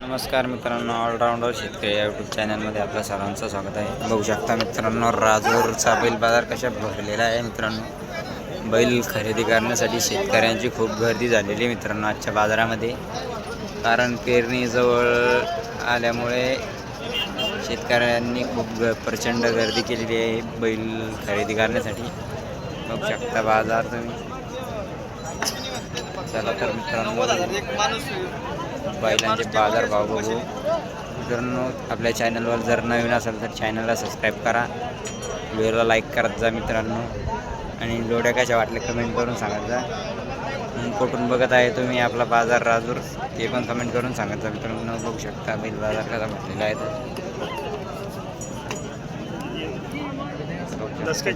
नमस्कार मित्रांनो ऑलराऊंडर शेतकरी या यूट्यूब चॅनलमध्ये आपल्या सर्वांचं स्वागत आहे. बघू शकता मित्रांनो राजूरचा बैल बाजार कशा भरलेला आहे मित्रांनो. बैल खरेदी करण्यासाठी शेतकऱ्यांची खूप गर्दी झालेली आहे मित्रांनो आजच्या बाजारामध्ये. कारण पेरणीजवळ आल्यामुळे शेतकऱ्यांनी खूप ग प्रचंड गर्दी केलेली आहे बैल खरेदी करण्यासाठी. बघू शकता बाजार तुम्ही. चला तर मित्रांनो. बैलांचे बाजार भाव बघू. मित्रांनो आपल्या चॅनलवर जर नवीन असेल तर चॅनलला सबस्क्राईब करा. व्हिडिओला लाईक करत जा मित्रांनो. आणि लोड्या कशा वाटल्या कमेंट करून सांगत जा. कुठून बघत आहे तुम्ही आपला बाजार राजूर ते पण कमेंट करून सांगत जा मित्रांनो. बघू शकता बैल बाजार कसा म्हटलेला आहे तर.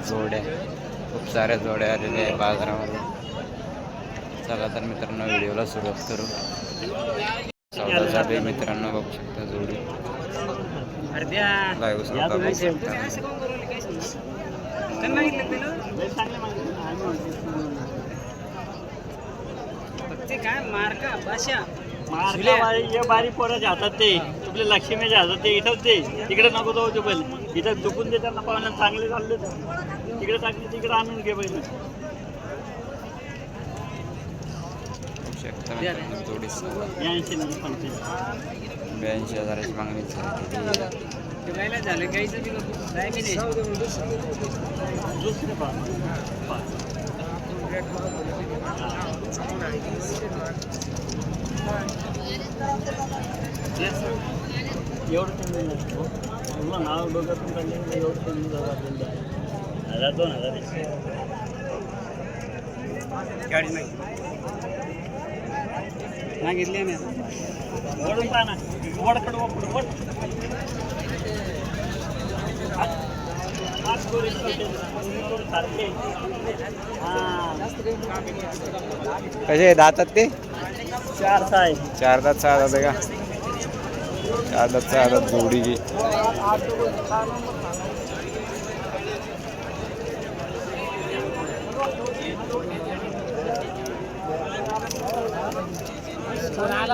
जोड्या खूप साऱ्या जोड्या आलेल्या आहे बाजारामध्ये. चला तर मित्रांनो व्हिडिओला सुरुवात करू. आहे मित्रांनो बघू शकता जोडी. लाईव्ह सौदा बघू शकता. काय मार्का भाषा मारला बारी ये बारी पोराच्या हातात ते. तुपले लक्ष्मीच्या हातात ते. इथं ते. तिकडे नको जाऊ ते पहिले इथं चुकून दे त्यांना पाहुण्या चांगले चालले तिकडे चांगले तिकडे आणून घे पहिले बघू शकता मित्रांनो जोडी सौदा ऐंशी नंतर पंच्याऐंशी ब्याऐंशी हजाराची मागणी झाली फिरायला झालं काहीच बी नको काय शकता नाही ब्याऐंशी हजाराची पहा. एवढं कमी नसतो नाव डोक्यातून काढले एवढं कमी हजार दोन हजार गाडी नाही वडकड वड वड कसे दातात ते? चार सहा चार दात सहा दात आहे का? चार दात सहा दात जोडी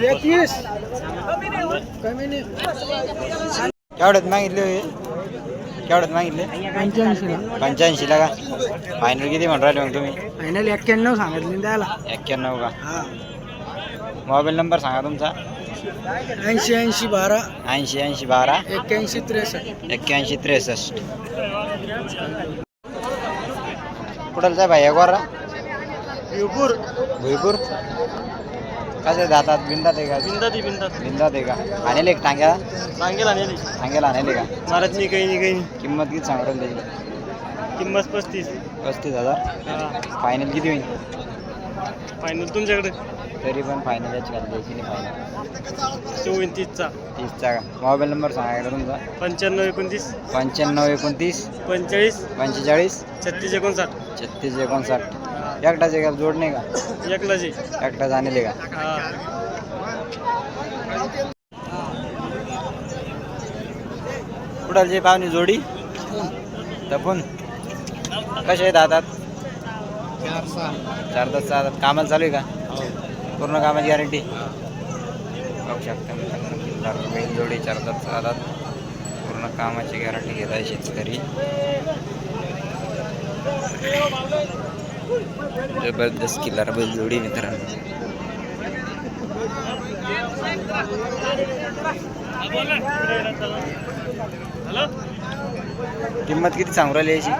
एकवीस. केवढ्यात मागितले होय? केवढ्यात मागितले? पंच्याऐंशीला. पंच्याऐंशीला का? फायनल किती म्हणून राहिले मग तुम्ही? फायनल एक्क्याण्णव सांगितले द्यायला एक्क्याण्णव का? मोबाईल नंबर सांगा तुमचा. ऐंशी ऐंशी बारा. ऐंशी ऐंशी बारा. एक्क्याऐंशी त्रेसष्ट. एक्क्याऐंशी त्रेसष्ट. कुठं जाय भाई गोरा? युपूर भुईपूर? कसे जातात? बिंदात आहे का? बिंदा ती बिंदा बिंदात आहे का? आणले एक टांग्या सांगेल आणि टांग्याला आणले का? महाराज नाही काही नाही काही किंमत किती सांगू राहिली? त्याची किंमत पस्तीस. पस्तीस हजार? फायनल किती होईल? फायनल तुमच्याकडे. तरी पण फायनल याची खाली द्यायची नाही फायनल चोवीस तीसचा. तीसचा का? मोबाईल नंबर सांगायला तुमचा. पंच्याण्णव एकोणतीस. पंच्याण्णव एकोणतीस. पंचेचाळीस. पंचेचाळीस. छत्तीस एकोणसाठ. छत्तीस एकोणसाठ. एकटाच आहे का? जोड नाही का? एकलाच. आहे एकटाच आणले का? हा. कुठालची पाहुणी जोडी. तपून. कसे आहेत हातात चार तास सहा. तास कामाला चालू आहे का? पूर्ण कामाची गॅरंटी बघू शकता मित्रांनो. किल्लार बैल जोडी चार तास सहा तास पूर्ण कामाची गॅरंटी घेत आहे शेतकरी. जबरदस्त किल्लार बैल जोडी मित्रांनो. हॅलो किंमत किती सांगू राहिली याची?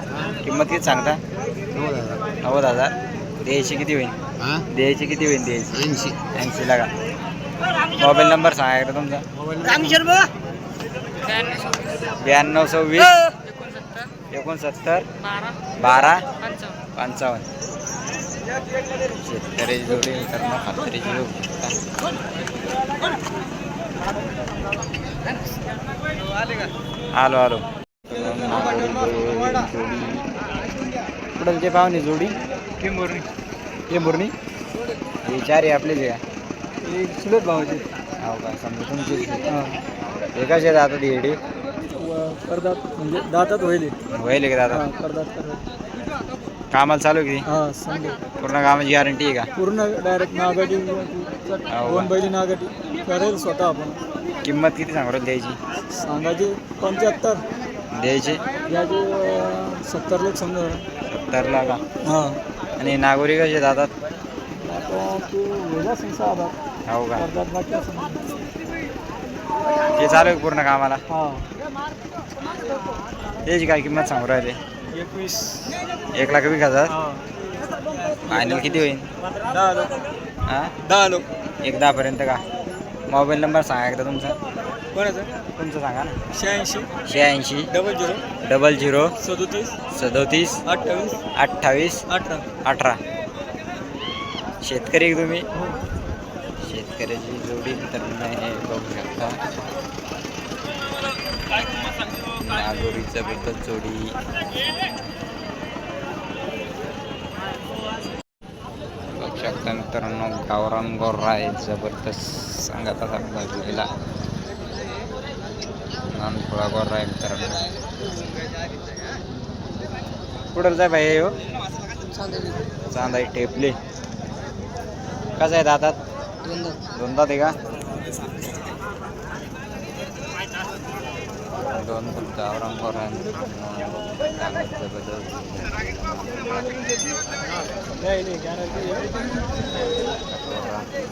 किंमत किती सांगता? नव्वद हजार. द्यायची किती होईल द्यायची किती होईल द्यायची? ऐंशी. ऐंशीला का मोबाईल नंबर सांगा एकदा तुमचा. ब्याण्णव सव्वीस. एकोणसत्तर. बारा. पंचावन्न. शेतकरी जोडी मित्रांनो खात्रीची लोक आलो आलो कुठं ते पाहुणे जोडी? किंबोर्णी. टेंभुर्णी हे चार आहे आपले जे. एक सुलभ भावाचे. हो का समजा तुमची. हे कसे जातात हेडी करतात म्हणजे दातात होईल होईल का दादा करतात कामाला चालू आहे किती हा पूर्ण कामाची गॅरंटी आहे का? पूर्ण डायरेक्ट नागाटी हो दोन? बैली नागाटी करेल स्वतः आपण. किंमत किती सांगू राहिली द्यायची? सांगायचे पंच्याहत्तर. द्यायची? याचे सत्तर लोक समजा. सत्तरला का हा. आणि नागोरी कसे जातात? आता ते वेगळा संस्था आधार हो का? करतात बाकी असं ते चालू आहे पूर्ण कामाला? हा. त्याची काय किंमत सांगू राहिले? एकवीस. एक लाख वीस हजार? हा. फायनल किती होईल? दहा लोक. हां? दहा लोक. एक दहापर्यंत का? मोबाईल नंबर सांगा एकदा तुमचा. कोणाचं? तुमचं सांगा ना. शहाऐंशी. शहाऐंशी. Double zero. Double zero. सदोतीस. सदोतीस. अठ्ठावीस. अठ्ठावीस. अठरा. अठरा. शेतकरी तुम्ही? शेतकऱ्याची जोडी तर नाही बघू शकता. नागोरीचा बद्दल चोडी बघू शकता मित्रांनो गावरान गोर्रा आहे जबरदस्त सांगत असा भाजलेला नानपुळा गोर्रा आहे मित्रांनो. कुठं जाय भाई हो चांदा टेपले. कसं आहे दातात दोन दात आहे का? दोन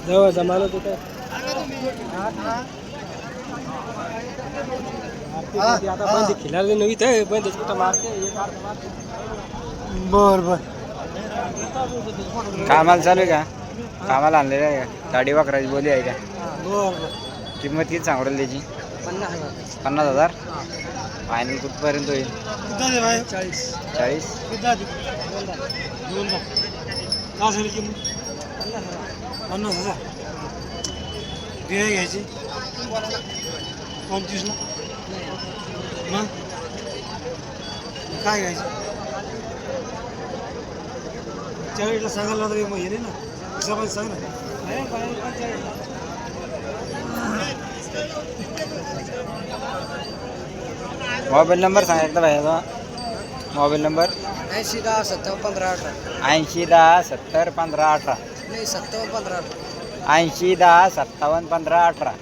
जवळ जमाला तू. काय आता बंद खिलाडी नव्ही ते बंद कुठं मारते बर बर. कामाला चालू आहे का? कामाला आणलेलं आहे का? गाडी वाकराची बोली आहे का? किंमत किती सांगू त्याची? पन्नास हजार. पन्नास हजार? फायनल कुठपर्यंत होईल? चाळीस. चाळीस? पन्नास हजार. बिया घ्यायची. पंचवीसला मग? काय घ्यायचं? चाळीसला सांगायला तरी मग हे नाही ना. हिशोबाने सांग ना. मोबाईल नंबर सांगा एकदा भाईचा मोबाईल नंबर? ऐंशी दहा सत्तावन्न पंधरा अठरा. ऐंशी दहा सत्तर पंधरा अठरा. नाही सत्तावन्न पंधरा अठरा. ऐंशी दहा सत्तावन्न पंधरा अठरा.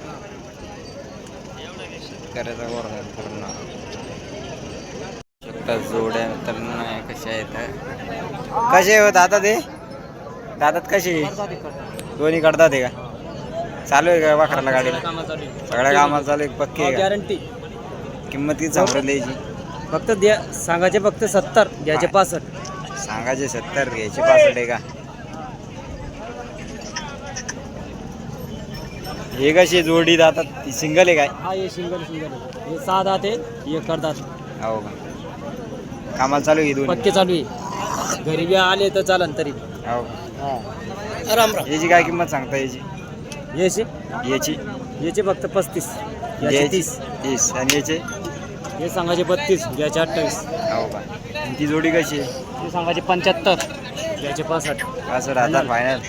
करायचा गोर पूर्ण. जोड्या मित्रांनो हे कशा आहेत कसे हो दादा ते? दादात कसे? दोन्ही करतात ते का? चालू आहे का वाकराला गाडीला? सगळ्या कामाला चालू आहे पक्की आहे का? गॅरंटी किंमत किती सांगू द्यायची फक्त द्या सांगायचे फक्त सत्तर द्यायचे पासष्ट. सांगायचे सत्तर घ्यायचे पासष्ट आहे का? हे कशी जोडी जातात? ती सिंगल आहे काय? हा ये सिंगल सिंगल हे सहा दात आहे हे करतात हो का? कामाला चालू आहे दोन्ही? पक्के चालू आहे. घरी बी आले तर चालन तरी. हो का? राम राम. याची काय किंमत सांगता याची? याचे? याची. याचे फक्त पस्तीस. याचे तीस. तीस. आणि याचे? हे सांगायचे बत्तीस याचे अठ्ठावीस. हो का. आणि ती जोडी कशी? आहे हे सांगायचे पंच्याहत्तर याचे पासष्ट. असं राहतात फायनल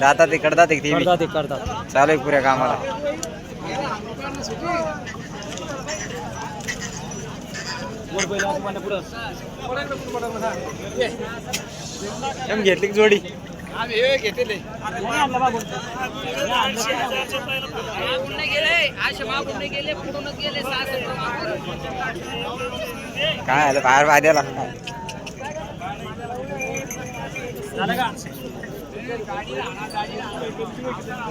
राहतात ते करतात एक ती. करतात ते करतात चालू आहे पुऱ्या कामाला. एम घेतली का जोडी? काय आलं बाहेर लागतात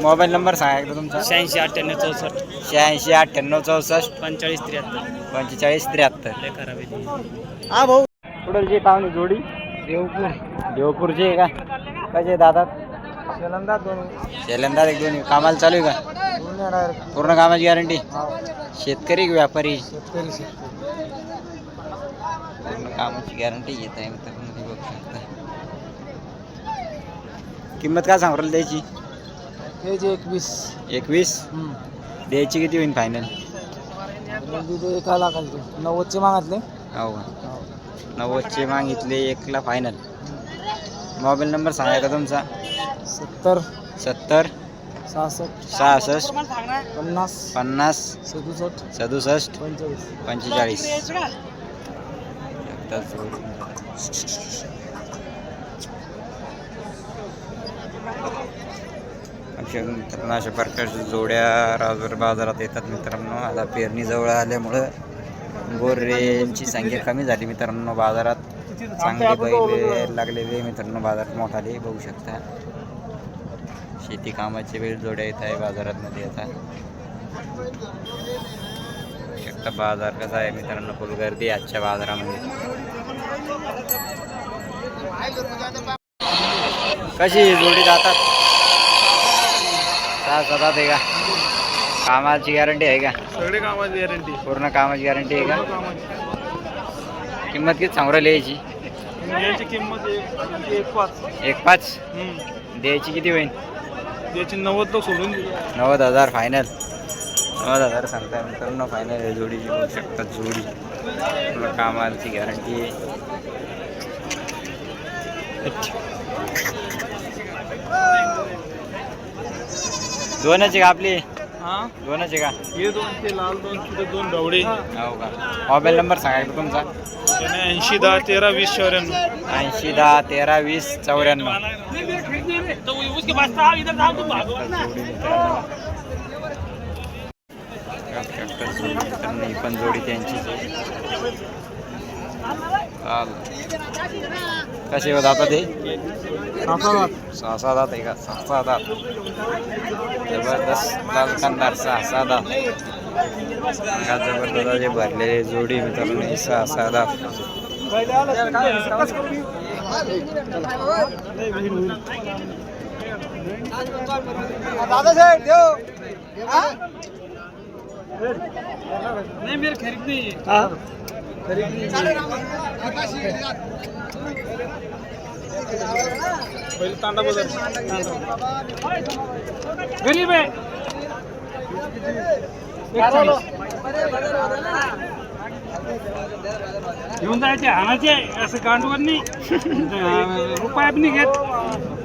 मोबाईल नंबर सांगा एकदा तुमचा. शहाऐंशी अठ्ठ्याण्णव चौसष्ट. शहाऐंशी अठ्ठ्याण्णव चौसष्ट. पंचेचाळीस त्र्याहत्तर. पंचेचाळीस त्र्याहत्तर. आहे हा भाऊ. कुठलची पाहुणे जोडी? देवपूर. देवपूरची आहे का? कसे दादा शेलंदा दोन शेलंदाज एक दोन्ही. कामाला चालू आहे का? पूर्ण कामाची गॅरंटी हा. शेतकरी की व्यापारी? शेतकरी शेतकरी. पूर्ण कामाची गॅरंटी घेत आहे मित्रांनो ते बघू शकता. किंमत काय सांगू राहिली द्यायची हे जे एकवीस. एकवीस? द्यायची किती होईल फायनल एका लाखाला ते नव्वदचे मागितले. हो का? नव्वदचे मागितले एकला फायनल मोबाईल नंबर सांगा का तुमचा? सत्तर. सत्तर. सहासष्ट. सहासष्ट. पन्नास. पन्नास. सदुसष्ट. सदुसष्ट. पंचेचाळीस. पंचेचाळीस. मित्रांनो अशा प्रकारच्या जोड्या राजूर बाजारात येतात मित्रांनो. आता पेरणी जवळ आल्यामुळं गोरेंची संख्या कमी झाली. मित्रांनो बाजारात चांगले बैल लागलेले मित्रांनो बाजारात मोठाले बघू शकता. शेती कामाचे वेळ जोड्या येत आहे बाजारात मध्ये आता शकता बाजार कसा आहे मित्रांनो फुल गर्दी आहे आजच्या बाजारामध्ये. कशी जोडी जातात सहा सात आहे का? कामाची गॅरंटी आहे का? सगळे कामाची गॅरंटी पूर्ण कामाची गॅरंटी आहे का? किंमत किती? सांगू राहिली याची. याची किंमत एक एक पाच. एक पाच? द्यायची किती होईल याची नव्वद तो सोडून दिली नव्वद हजार फायनल नव्वद हजार सांगताय मित्रांनो फायनल आहे जोडीची बघू शकता जोडी. पूर्ण कामाची गॅरंटी आहे. दोनच आहे का आपली? हा? दोनच आहे का? हे दोन ते लाल दोन तिथे दोन हो का? मोबाईल नंबर सांगा तुमचा. ऐंशी दहा तेरा वीस चौऱ्याण्णव. ऐंशी दहा तेरा वीस चौऱ्याण्णव. उसके पास था इधर था तुम जोडी मित्रांनो ट्रॅक्टर जोडी मित्रांनो ही पण जोडी त्यांचीच आहे चाल कसे होत आता ते सहा सहा दात आहे का सहा सहा दात जबरदस्त लाल कंदार सहा सहा दात अंगात जबरदस्त असे भरलेले जोडी मित्रांनो ही सहा सहा दात दादा साहेब देव नहीं मेरे खरीद नहीं है। पहिले तांडा बदल गरीब आहे घेऊन जायचे हाणाचे असं गांडवर नाही रुपया पण नाही घेत.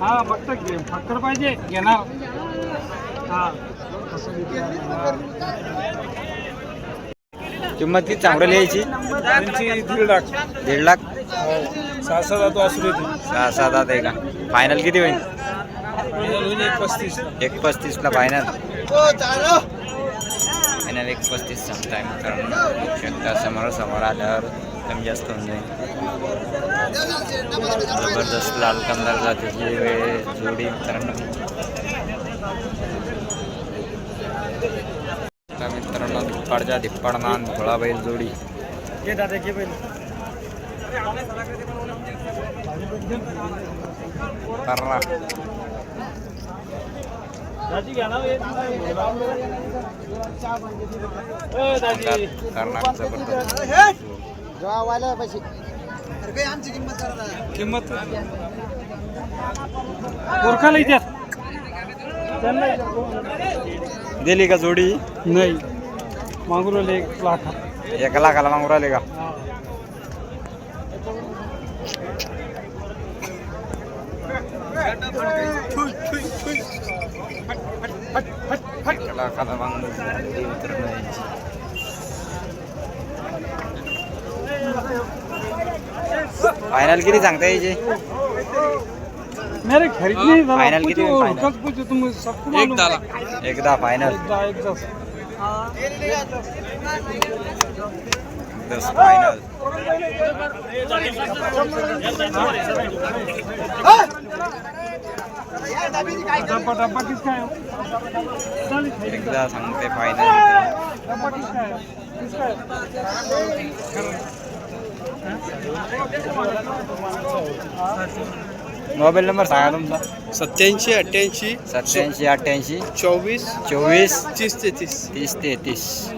हा फक्त घे पाहिजे घेणार. हा. किंमत किती चांगली त्यांची दीड लाख. दीड लाख? सहा सात तो असू देते सहा सहा दात आहे का? फायनल किती होईल? होईल एक पस्तीस एक पस्तीसला फायनल फायनल एक पस्तीस सांगताय मित्रांनो बघू शकता. समोर समोर आल्यावर कमी जास्त होऊन जाईल. जबरदस्त लाल कंदार जातीची वेळ जोडी मित्रांनो. आता मित्रांनो? धिप्पाडच्या धिप्पाड मान भोळा बैल जोडी. कर्रा दाजी घ्या ना ए दाजी. कर्नाटक जबरदस्त किंमत त्यांना दिली का जोडी? नाही. मागून राहिले एक लाख. एका लाखाला मागू राहिले का? एका लाखाला मागून राहिले यांची. फायनल किती सांगता यायचे? मेरे खरीद नहीं दादा Final किती होईल? कब पूछो तुम सबको मालूम एकदा फायनल एक दा- एक दस फायनल डब्बा डब्बा किसका है एकदा सांगते फायनल डब्बा किसका है किसका है? मोबाईल नंबर सांगा तुमचा. सत्याऐंशी अठ्ठ्याऐंशी सत्याऐंशी अठ्ठ्याऐंशी. चोवीस चोवीस. तीस तेहतीस. तीस तेहतीस.